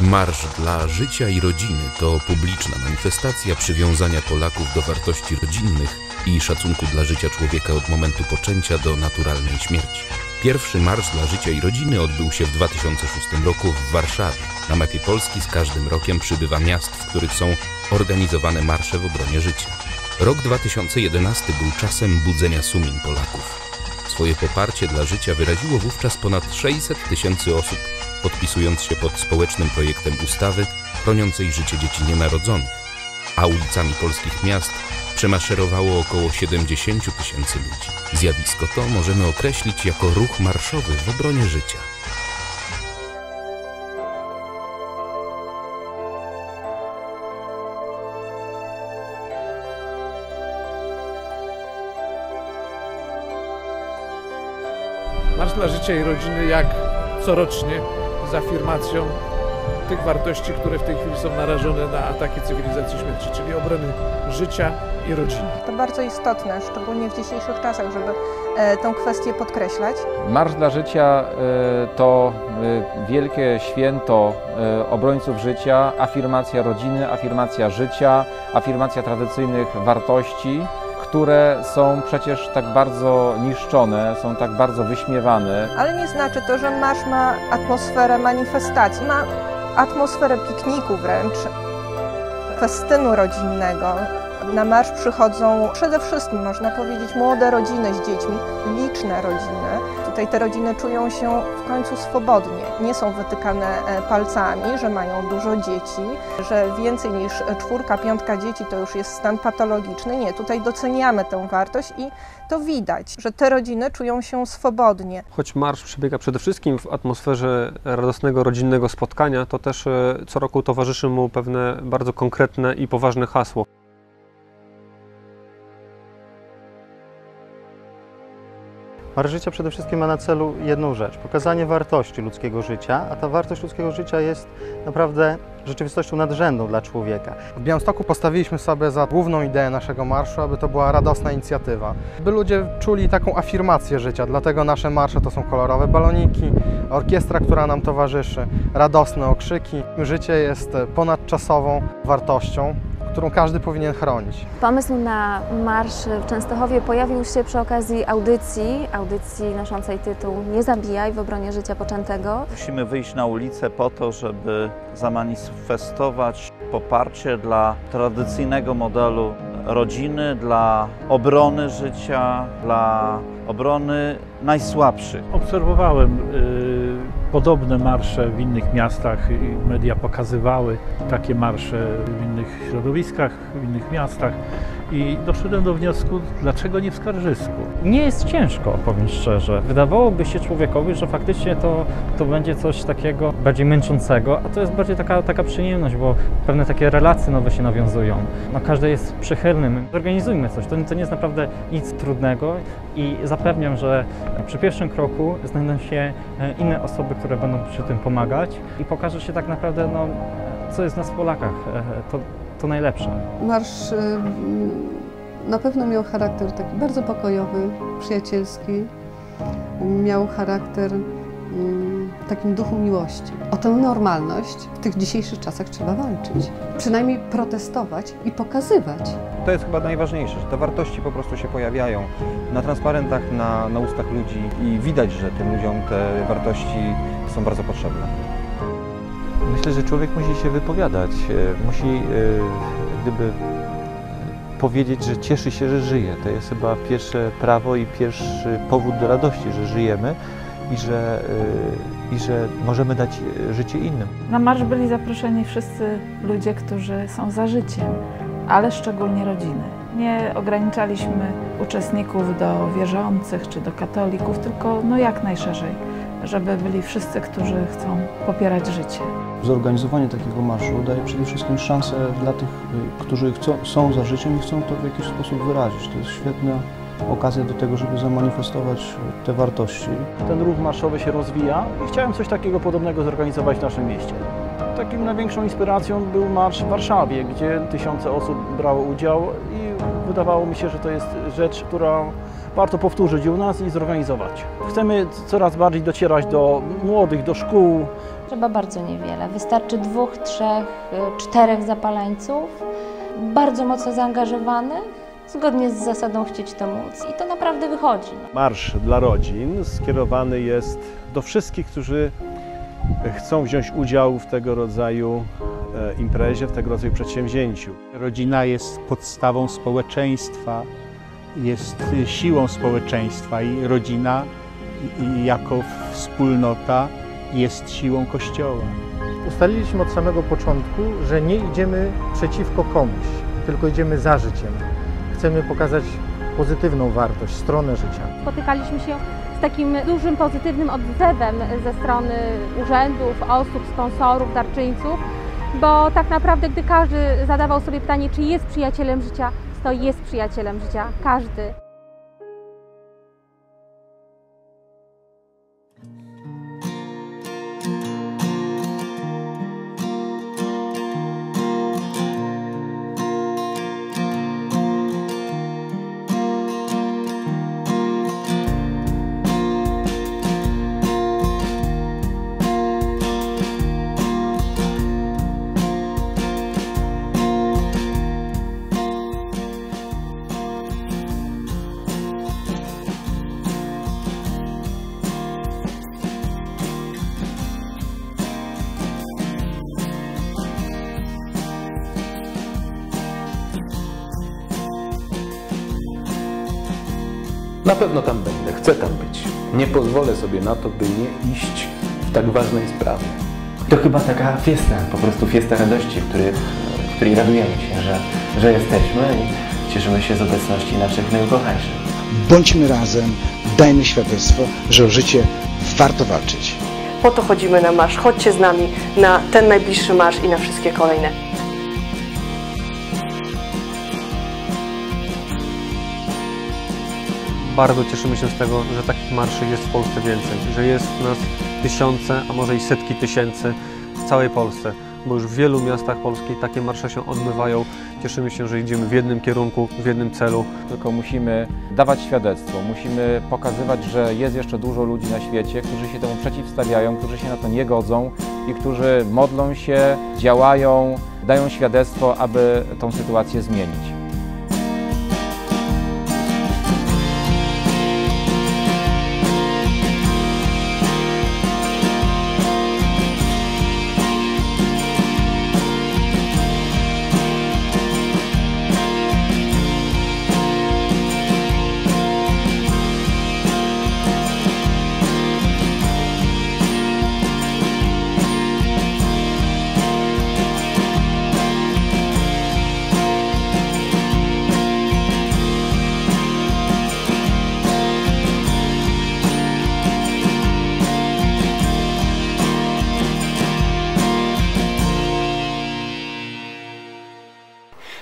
Marsz dla życia i rodziny to publiczna manifestacja przywiązania Polaków do wartości rodzinnych i szacunku dla życia człowieka od momentu poczęcia do naturalnej śmierci. Pierwszy Marsz dla Życia i Rodziny odbył się w 2006 roku w Warszawie. Na mapie Polski z każdym rokiem przybywa miast, w których są organizowane marsze w obronie życia. Rok 2011 był czasem budzenia sumień Polaków. Swoje poparcie dla życia wyraziło wówczas ponad 600 tysięcy osób, podpisując się pod społecznym projektem ustawy chroniącej życie dzieci nienarodzonych, a ulicami polskich miast przemaszerowało około 70 tysięcy ludzi. Zjawisko to możemy określić jako ruch marszowy w obronie życia. Marsz dla Życia i Rodziny jak corocznie z afirmacją tych wartości, które w tej chwili są narażone na ataki cywilizacji śmierci, czyli obrony życia i rodziny. To bardzo istotne, szczególnie w dzisiejszych czasach, żeby e, tę kwestię podkreślać. Marsz dla Życia y, to y, wielkie święto y, obrońców życia, afirmacja rodziny, afirmacja życia, afirmacja tradycyjnych wartości, które są przecież tak bardzo niszczone, są tak bardzo wyśmiewane. Ale nie znaczy to, że marsz ma atmosferę manifestacji, ma atmosferę pikniku wręcz, festynu rodzinnego. Na marsz przychodzą przede wszystkim, można powiedzieć, młode rodziny z dziećmi, liczne rodziny. Tutaj te rodziny czują się w końcu swobodnie. Nie są wytykane e, palcami, że mają dużo dzieci, że więcej niż czwórka, piątka dzieci to już jest stan patologiczny. Nie, tutaj doceniamy tę wartość i to widać, że te rodziny czują się swobodnie. Choć marsz przebiega przede wszystkim w atmosferze radosnego rodzinnego spotkania, to też e, co roku towarzyszy mu pewne bardzo konkretne i poważne hasło. Marsz Życia przede wszystkim ma na celu jedną rzecz pokazanie wartości ludzkiego życia, a ta wartość ludzkiego życia jest naprawdę rzeczywistością nadrzędną dla człowieka. W Białymstoku postawiliśmy sobie za główną ideę naszego marszu, aby to była radosna inicjatywa. By ludzie czuli taką afirmację życia, dlatego nasze marsze to są kolorowe baloniki, orkiestra, która nam towarzyszy, radosne okrzyki. Życie jest ponadczasową wartością, którą każdy powinien chronić. Pomysł na marsz w Częstochowie pojawił się przy okazji audycji, audycji noszącej tytuł Nie zabijaj w obronie życia poczętego. Musimy wyjść na ulicę po to, żeby zamanifestować poparcie dla tradycyjnego modelu rodziny, dla obrony życia, dla obrony najsłabszych. Obserwowałem y, podobne marsze w innych miastach. Media pokazywały takie marsze w innych środowiskach, w innych miastach i doszedłem do wniosku, dlaczego nie w Skarżysku. Nie jest ciężko, powiem szczerze. Wydawałoby się człowiekowi, że faktycznie to, to będzie coś takiego bardziej męczącego, a to jest bardziej taka, taka przyjemność, bo pewne takie relacje nowe się nawiązują. No, każdy jest przychylnym. Zorganizujmy coś, to, to nie jest naprawdę nic trudnego i zapewniam, że przy pierwszym kroku znajdą się e, inne osoby, które będą przy tym pomagać i pokaże się tak naprawdę, no, co jest w nas Polakach. E, To, to najlepsze. Marsz y, na pewno miał charakter taki bardzo pokojowy, przyjacielski. Miał charakter w takim duchu miłości. O tę normalność w tych dzisiejszych czasach trzeba walczyć. Przynajmniej protestować i pokazywać. To jest chyba najważniejsze, że te wartości po prostu się pojawiają na transparentach, na, na ustach ludzi i widać, że tym ludziom te wartości są bardzo potrzebne. Myślę, że człowiek musi się wypowiadać, e, musi e, gdyby powiedzieć, że cieszy się, że żyje. To jest chyba pierwsze prawo i pierwszy powód do radości, że żyjemy i że, e, i że możemy dać życie innym. Na marsz byli zaproszeni wszyscy ludzie, którzy są za życiem, ale szczególnie rodziny. Nie ograniczaliśmy uczestników do wierzących czy do katolików, tylko no jak najszerzej, żeby byli wszyscy, którzy chcą popierać życie. Zorganizowanie takiego marszu daje przede wszystkim szansę dla tych, y, którzy chcą, są za życiem i chcą to w jakiś sposób wyrazić. To jest świetna okazja do tego, żeby zamanifestować te wartości. Ten ruch marszowy się rozwija i chciałem coś takiego podobnego zorganizować w naszym mieście. Takim największą inspiracją był marsz w Warszawie, gdzie tysiące osób brało udział i wydawało mi się, że to jest rzecz, którą warto powtórzyć u nas i zorganizować. Chcemy coraz bardziej docierać do młodych, do szkół, Trzeba bardzo niewiele. Wystarczy dwóch, trzech, czterech zapaleńców, bardzo mocno zaangażowanych, zgodnie z zasadą chcieć to móc. I to naprawdę wychodzi. Marsz dla rodzin skierowany jest do wszystkich, którzy chcą wziąć udział w tego rodzaju e, imprezie, w tego rodzaju przedsięwzięciu. Rodzina jest podstawą społeczeństwa, jest siłą społeczeństwa i rodzina jako wspólnota jest siłą Kościoła. Ustaliliśmy od samego początku, że nie idziemy przeciwko komuś, tylko idziemy za życiem. Chcemy pokazać pozytywną wartość, stronę życia. Spotykaliśmy się z takim dużym pozytywnym odzewem ze strony urzędów, osób, sponsorów, darczyńców, bo tak naprawdę, gdy każdy zadawał sobie pytanie, czy jest przyjacielem życia, to jest przyjacielem życia, każdy. Na pewno tam będę, chcę tam być. Nie pozwolę sobie na to, by nie iść w tak ważnej sprawie. To chyba taka fiesta, po prostu fiesta radości, w, których, w której radujemy się, że, że jesteśmy i cieszymy się z obecności naszych najukochańszych. Bądźmy razem, dajmy świadectwo, że o życie warto walczyć. Po to chodzimy na marsz. Chodźcie z nami na ten najbliższy marsz i na wszystkie kolejne. Bardzo cieszymy się z tego, że takich marszy jest w Polsce więcej, że jest nas tysiące, a może i setki tysięcy w całej Polsce, bo już w wielu miastach Polski takie marsze się odbywają. Cieszymy się, że idziemy w jednym kierunku, w jednym celu. Tylko musimy dawać świadectwo, musimy pokazywać, że jest jeszcze dużo ludzi na świecie, którzy się temu przeciwstawiają, którzy się na to nie godzą i którzy modlą się, działają, dają świadectwo, aby tą sytuację zmienić.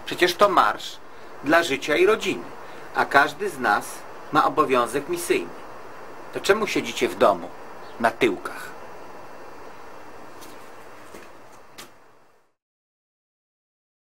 Przecież to marsz dla życia i rodziny, a każdy z nas ma obowiązek misyjny. To czemu siedzicie w domu na tyłkach?